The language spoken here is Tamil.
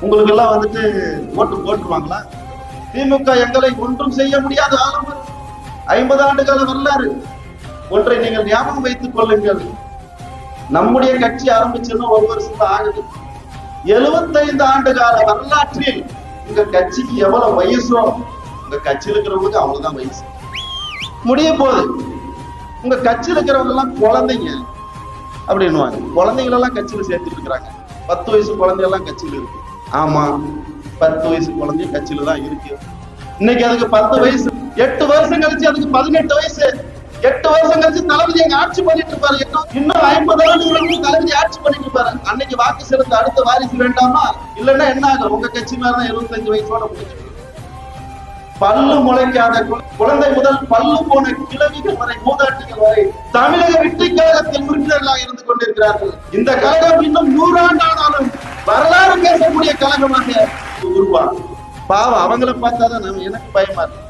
உங்களுக்கு எல்லாம் வந்துட்டு ஓட்டு போட்டுருவாங்களா? திமுக எங்களை ஒன்றும் செய்ய முடியாத ஆளுநர் ஐம்பது ஆண்டு கால வரலாறு. ஒன்றை நீங்கள் ஞாபகம் வைத்துக் கொள்ளுங்கள். நம்முடைய கட்சி ஆரம்பிச்சுன்னு ஒரு வருஷம் தான் ஆகுது. எழுபத்தைந்து ஆண்டு கால வரலாற்றில் உங்க கட்சிக்கு எவ்வளவு வயசோ உங்க கட்சியில் இருக்கிறவங்களுக்கு அவ்வளவுதான் வயசு. முடிய போது உங்க கட்சியில் இருக்கிறவங்க எல்லாம் குழந்தைங்க அப்படின்னுவாங்க. குழந்தைங்களெல்லாம் கட்சியில் சேர்த்துட்டு இருக்கிறாங்க. பத்து வயசு குழந்தையெல்லாம் கட்சியில் இருக்கு. ஆமா. பத்து வயசு குழந்தை கட்சியில தான் இருக்கு. இன்னைக்கு அதுக்கு பத்து வயசு எட்டு வருஷம் கழிச்சு அதுக்கு பதினெட்டு வயசு. எட்டு வருஷம் கழிச்சு தளபதி அங்க ஆட்சி பண்ணிட்டு இருப்பாரு. இன்னும் இன்னும் ஐம்பது ஆண்டுகளுக்கு தளபதி ஆட்சி பண்ணிட்டு இருப்பாரு. அன்னைக்கு வாக்கு செலுத்த அடுத்த வாரிசு வேண்டாமா? இல்லைன்னா என்ன ஆகும்? உங்க கட்சி மேல இருபத்தஞ்சு வயசோட முடிச்சு பல்லு முளைக்காத குழந்தை முதல் பல்லு போன கிழவிகள் வரை மூதாட்டிகள் வரை தமிழக வெற்றி கழகத்தில் உறுப்பினர்களாக இருந்து கொண்டிருக்கிறார்கள். இந்த கழகம் இன்னும் நூறாண்டு ஆனாலும் கழகமாக உருவாகும். பாவம் அவங்கள பார்த்தாதான் நம்ம எனக்கு பயமா இருக்கு.